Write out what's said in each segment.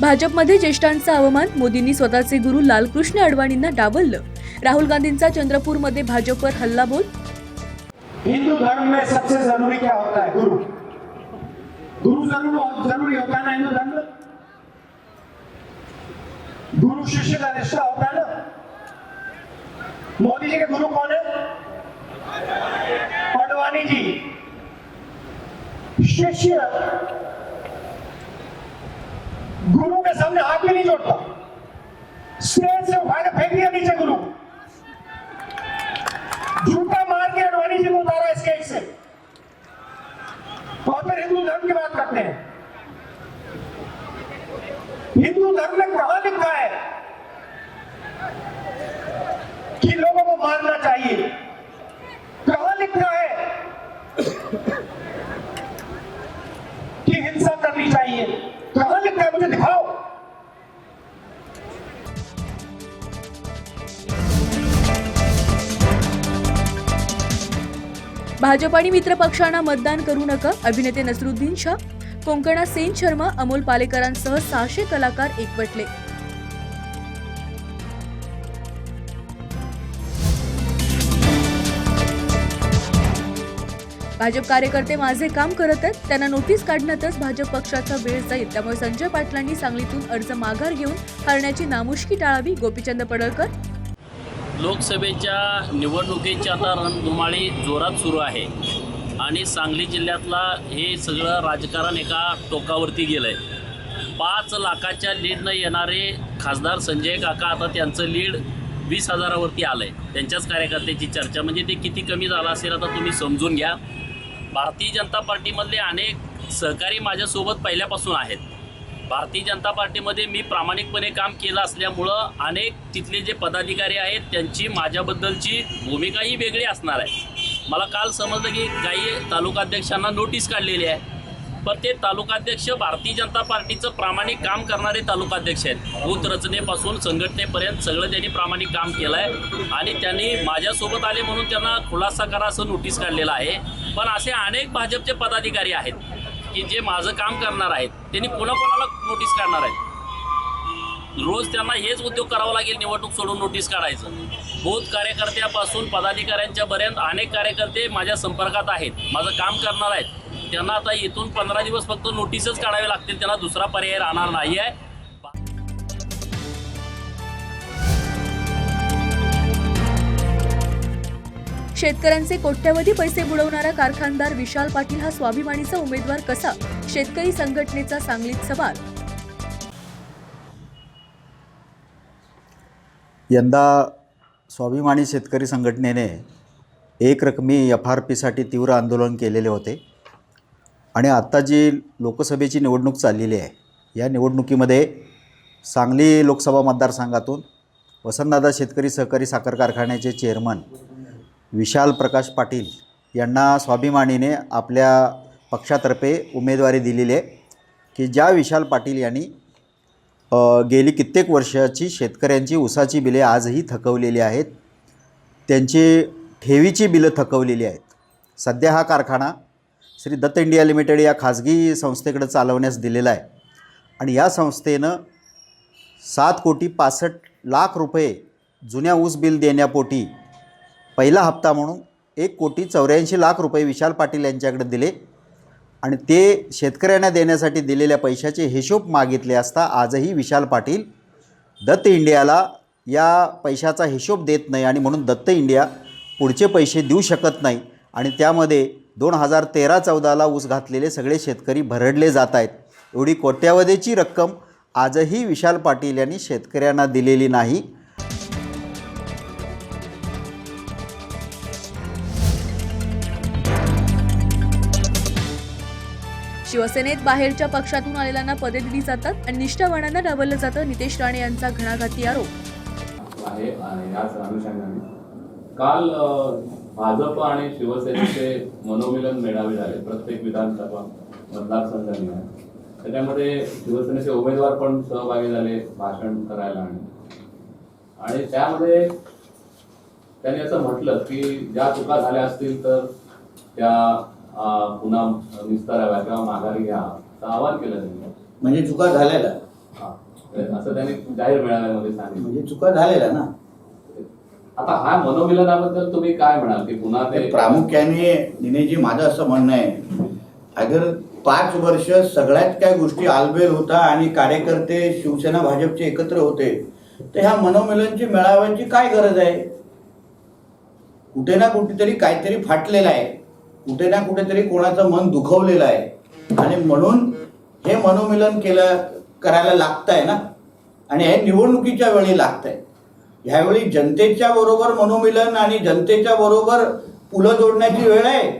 भाजपमध्ये ज्येष्ठांचा अवमान मोदींनी स्वतःचे गुरु लालकृष्ण अडवाणींना डावललं. राहुल गांधींचा चंद्रपूरमध्ये भाजपवर हल्लाबोल. हिंदू धर्म में सबसे जरूरी क्या होता है? गुरु। गुरु जरूर हो- जरूरी होता है ना हिंदू धर्म? में गुरु शिष्य का रिश्ता होता है ना? मोदी जी के गुरु कौन है? अडवाणी जी। शिष्य। गुरु के सामने हाथ भी नहीं जोड़ता। स्टेज से उठाकर फेंक दिया नीचे गुरु। जूता मार के अडवाणी जी को उतारा स्टेज से। और फिर हिंदू धर्म की बात करते हैं। हिंदू धर्म में कहा लिखा है कि लोगों को मारना चाहिए? भाजप आणि मित्र पक्षांना मतदान करू नका. अभिनेते नसरुद्दीन शाह कोंकणा सेन शर्मा अमोल पालेकरांसह सहाशे कलाकार एकवटले. भाजप कार्यकर्ते माझे काम करत आहेत. त्यांना नोटीस काढण्यातच भाजप पक्षाचा वेळ जाईल. त्यामुळे संजय पाटलांनी सांगलीतून अर्ज माघार घेऊन हरण्याची नामुष्की टाळावी. गोपीचंद पडळकर लोकसभेच्या निवडणुकीची आता रणधुमाळी जोरात सुरू आहे. आणि सांगली जिल्ह्यातला हे सगळं राजकारण एका टोकावरती गेलं आहे पाच लाखाच्या लीडनं येणारे खासदार संजय काका आता त्यांचं लीड वीस हजारावरती आलं आहे त्यांच्याच कार्यकर्त्याची चर्चा. म्हणजे ते किती कमी झालं असेल आता तुम्ही समजून घ्या. भारतीय जनता पार्टीमधले अनेक सहकारी माझ्यासोबत पहिल्यापासून आहेत. भारतीय जनता पार्टीमध्ये मी प्रामाणिकपणे काम केलं असल्यामुळं अनेक तिथले जे पदाधिकारी आहेत त्यांची माझ्याबद्दलची भूमिकाही वेगळी असणार आहे. मला काल समजलं की काही तालुकाध्यक्षांना नोटीस काढलेली आहे. पण ते तालुकाध्यक्ष भारतीय जनता पार्टीचं प्रामाणिक काम करणारे तालुकाध्यक्ष आहेत. बूथ रचनेपासून संघटनेपर्यंत सगळं त्यांनी प्रामाणिक काम केलं आहे. आणि त्यांनी माझ्यासोबत आले म्हणून त्यांना खुलासा करा असं नोटीस काढलेलं आहे. पण असे अनेक भाजपचे पदाधिकारी आहेत. की जे माझं काम करणार आहेत त्यांनी पुन्हा कोणाला नोटीस काढणार आहेत? रोज त्यांना हेच उद्योग करावा लागेल निवडणूक सोडून नोटीस काढायचं. बहुत कार्यकर्त्यापासून पदाधिकाऱ्यांच्यापर्यंत अनेक कार्यकर्ते माझ्या संपर्कात आहेत माझं काम करणार आहेत. त्यांना आता इथून पंधरा दिवस फक्त नोटीसच काढावे लागतील त्यांना दुसरा पर्याय राहणार नाही आहे शेतकऱ्यांचे कोट्यवधी पैसे बुडवणारा कारखानदार विशाल पाटील हा स्वाभिमानीचा उमेदवार कसा? शेतकरी संघटनेचा सांगलीत सवाल. यंदा स्वाभिमानी शेतकरी संघटनेने एक रकमी एफ आर पीसाठी तीव्र आंदोलन केलेले होते. आणि आत्ता जी लोकसभेची निवडणूक चाललेली आहे या निवडणुकीमध्ये सांगली लोकसभा मतदारसंघातून वसंतदादा शेतकरी सहकारी साखर कारखान्याचे चेअरमन विशाल प्रकाश पाटील यांना स्वाभिमानीने आपल्या पक्षातर्फे उमेदवारी दिलेली आहे की ज्या विशाल पाटील यांनी गेली कित्येक वर्षाची शेतकऱ्यांची ऊसाची बिले आजही थकवलेली आहेत. त्यांची ठेवीची बिलं थकवलेली आहेत. सध्या हा कारखाना श्री दत्त इंडिया लिमिटेड या खाजगी संस्थेकडे चालवण्यास दिलेला आहे. आणि या संस्थेनं सात कोटी पासष्ट लाख रुपये जुन्या ऊस बिल देण्यापोटी पहिला हप्ता म्हणून एक कोटी चौऱ्याऐंशी लाख रुपये विशाल पाटील यांच्याकडे दिले. आणि ते शेतकऱ्यांना देण्यासाठी दिलेल्या पैशाचे हिशोब मागितले असता आजही विशाल पाटील दत्त इंडियाला या पैशाचा हिशोब देत नाही आणि म्हणून दत्त इंडिया पुढचे पैसे देऊ शकत नाही. आणि त्यामध्ये दोन हजार तेरा चौदाला ऊस घातलेले सगळे शेतकरी भरडले जात आहेत. एवढी कोट्यावधीची रक्कम आजही विशाल पाटील यांनी शेतकऱ्यांना दिलेली नाही. शिवसेनेत बाहेरच्या पक्षातून आलेल्यांना पदे दिली जातात आणि निष्ठावानांना डावललं जातं. नितेश राणे यांचा घणाघाती आरोप. आहे आणि याच अनुषंगाने. काल भाजप आणि शिवसेनेचे मनोमिलन मेळावे झाले. प्रत्येक विधानसभा मतदारसंघाने. त्याच्यामध्ये शिवसेनेचे उमेदवार पण सहभागी झाले भाषण करायला आणि. आणि त्यामध्ये त्यांनी असं म्हटलं की ज्या चुका झाल्या असतील तर त्या पुन्हा निस्ताराव्या किंवा माघारी घ्या. असं आवाहन केलं त्यांनी. म्हणजे चुका झालेल्या. हा. असं त्यांनी जाहीर मेळाव्यामध्ये सांगितलं. म्हणजे चुका झालेल्या ना? आता हा मनोमिलनाबद्दल तुम्ही काय म्हणाल? की पुन्हा ते प्रामुख्याने निनेजी माझं असं म्हणणं आहे अगर पाच वर्ष सगळ्यात काय गोष्टी आलबेल होता आणि कार्यकर्ते शिवसेना भाजपचे एकत्र होते तर ह्या मनोमिलनची मेळाव्याची काय गरज आहे? कुठे ना कुठेतरी काहीतरी फाटलेलं आहे. कुठे ना कुठेतरी कोणाचं मन दुखवलेलं आहे. आणि म्हणून हे मनोमिलन केलं करायला लागत आहे ना. आणि हे निवडणुकीच्या वेळी लागत आहे ह्यावेळी जनतेच्या बरोबर मनोमिलन आणि जनतेच्या बरोबर पुलं जोडण्याची वेळ आहे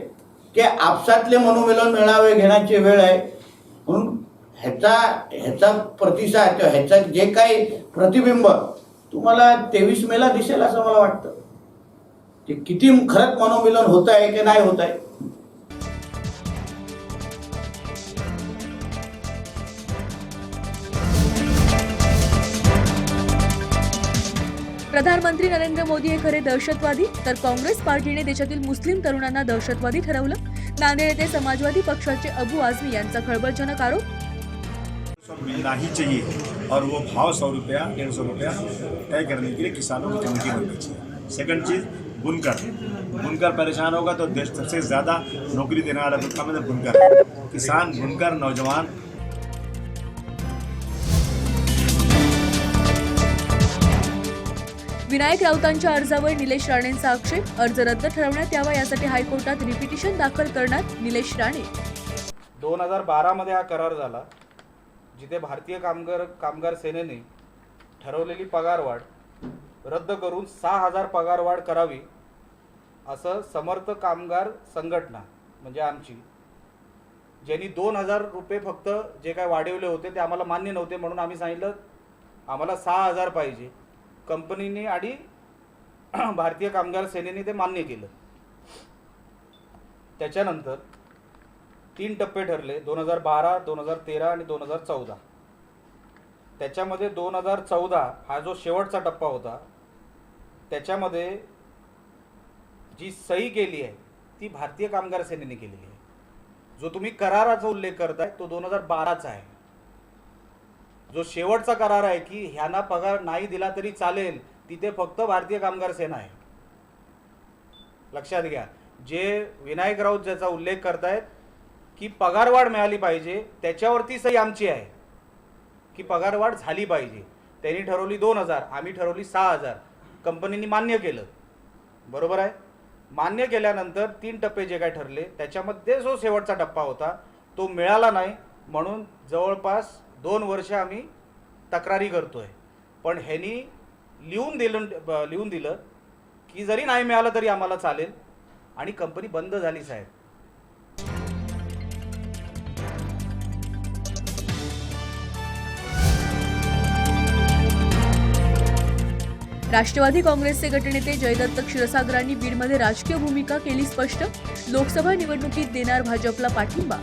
की आपसातले मनोमिलन मेळावे घेण्याची वेळ आहे? म्हणून ह्याचा ह्याचा प्रतिसाद ह्याचा जे काही प्रतिबिंब तुम्हाला तेवीस मेला दिसेल असं मला वाटतं. ते किती खरंच मनोमिलन होत आहे की नाही होत आहे प्रधानमंत्री नरेंद्र मोदी हे खरे दहशतवादी तर काँग्रेस पार्टीने देशातील मुस्लिम तरुणांना दहशतवादी ठरवलं. नांदेड येथे समाजवादी पक्षाचे अबू आझमी यांचा खळबळजनक आरोप. सब मिलना ही चाहिए और वो भाव सौ रुपया डेढ़ सौ रुपया तय करने के लिए किसानों की कमेटी बननी चाहिए। सेकंड चीज़ बुनकर। बुनकर परेशान होगा तो देश सबसे ज़्यादा नौकरी देने वाला काम है बुनकर? किसान बुनकर नौजवान। विनायक राऊतांच्या अर्जावर निलेश राणेंचा आक्षेप अर्ज रद्द ठरवण्यात यावा यासाठी हायकोर्टात रिपिटिशन दाखल करण्यात निलेश राणे. दोन हजार बारामध्ये हा करार झाला जिथे भारतीय कामगार कामगार सेनेने ठरवलेली पगारवाढ रद्द करून सहा हजार पगारवाढ करावी असं समर्थ कामगार संघटना म्हणजे आमची ज्यांनी दोन हजार रुपये फक्त जे काय वाढवले होते ते आम्हाला मान्य नव्हते म्हणून आम्ही सांगितलं आम्हाला सहा हजार पाहिजे. कंपनीने आणि भारतीय कामगार सेनेने ते मान्य केलं. त्याच्यानंतर तीन टप्पे ठरले दोन हजार बारा दोन हजार तेरा आणि दोन हजार चौदा. त्याच्यामध्ये दोन हजार चौदा हा जो शेवटचा टप्पा होता त्याच्यामध्ये जी सही केली आहे ती भारतीय कामगार सेनेने केलेली आहे. जो तुम्ही कराराचा उल्लेख करताय तो दोन हजार बाराचा आहे. जो शेवटचा करार आहे की ह्यांना पगार नाही दिला तरी चालेल तिथे फक्त भारतीय कामगार सेना आहे. लक्षात घ्या जे विनायक राऊत ज्याचा उल्लेख करतायत की पगारवाढ मिळाली पाहिजे त्याच्यावरती सही आमची आहे. की पगारवाढ झाली पाहिजे. त्यांनी ठरवली दोन हजार आम्ही ठरवली सहा हजार. कंपनीने मान्य केलं. बरोबर आहे? मान्य केल्यानंतर तीन टप्पे जे काय ठरले त्याच्यामध्ये जो शेवटचा टप्पा होता तो मिळाला नाही. म्हणून जवळपास दोन वर्ष आम्ही तक्रारी करतो आहे पण ह्यांनी लिहून दिलं लिहून दिलं की जरी नाही मिळालं तरी आम्हाला चालेल. आणि कंपनी बंद झाली साहेब. राष्ट्रवादी काँग्रेसचे गटनेते जयदत्त क्षीरसागरांनी बीडमध्ये राजकीय भूमिका केली स्पष्ट. लोकसभा निवडणुकीत देणार भाजपला पाठिंबा.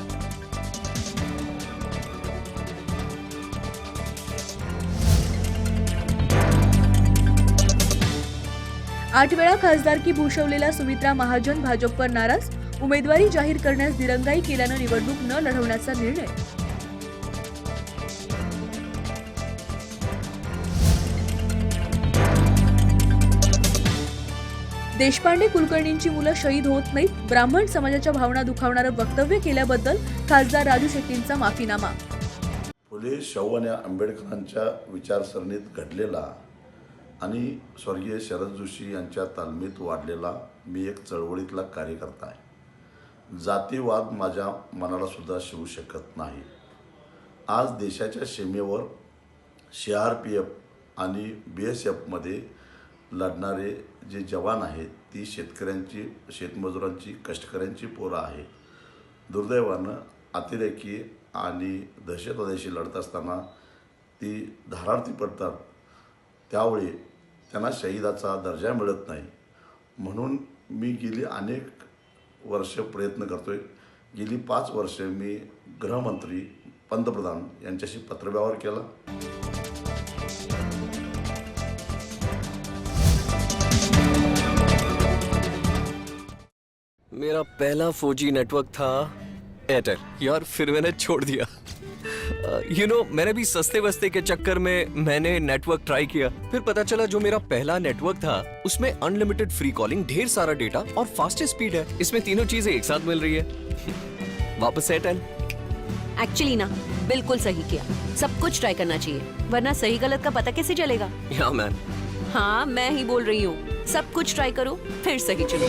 आठ वेळा खासदारकी भूषवलेल्या सुमित्रा महाजन भाजपवर नाराज. उमेदवारी जाहीर करण्यास दिरंगाई केल्यानं निवडणूक न लढवण्याचा निर्णय. देशपांडे कुलकर्णींची मुलं शहीद होत नाहीत. ब्राह्मण समाजाच्या भावना दुखावणारं वक्तव्य केल्याबद्दल खासदार राजू शेट्टींचा माफीनामा. फुले शाहू आणि आंबेडकरांच्या विचारसरणीत घडलेला आणि स्वर्गीय शरद जोशी यांच्या तालमीत वाढलेला मी एक चळवळीतला कार्यकर्ता आहे. जातीवाद माझ्या मनाला सुद्धा शिवू शकत नाही. आज देशाच्या सीमेवर सी आर पी एफ आणि बी एस एफमध्ये लढणारे जे जवान आहेत ती शेतकऱ्यांची शेतमजुरांची कष्टकऱ्यांची पोरं आहे दुर्दैवानं अतिरेकी आणि दहशतवाद्याशी लढत असताना ती धारार्थी पडतात. त्यावेळी त्यांना शहीदाचा दर्जा मिळत नाही. म्हणून मी गेली अनेक वर्ष प्रयत्न करतोय. गेली पाच वर्ष मी गृहमंत्री पंतप्रधान यांच्याशी पत्रव्यवहार केला. मेरा पहला 4G नेटवर्क था एयरटेल यार फिर मैंने छोड़ दिया। यू नो मैंने भी सस्ते वस्ते के चक्कर में मैंने नेटवर्क ट्राई किया। फिर पता चला जो मेरा पहला नेटवर्क था उसमें अनलिमिटेड फ्री कॉलिंग ढेर सारा डेटा और फास्टेस्ट स्पीड है। इसमें तीनों चीज़ें एक साथ मिल रही है। वापस एयरटेल एक्चुअली ना बिल्कुल सही किया। सब कुछ ट्राई करना चाहिए वरना सही गलत का पता कैसे चलेगा? या मैन हाँ मैं ही बोल रही हूँ। सब कुछ ट्राई करो फिर सही चलो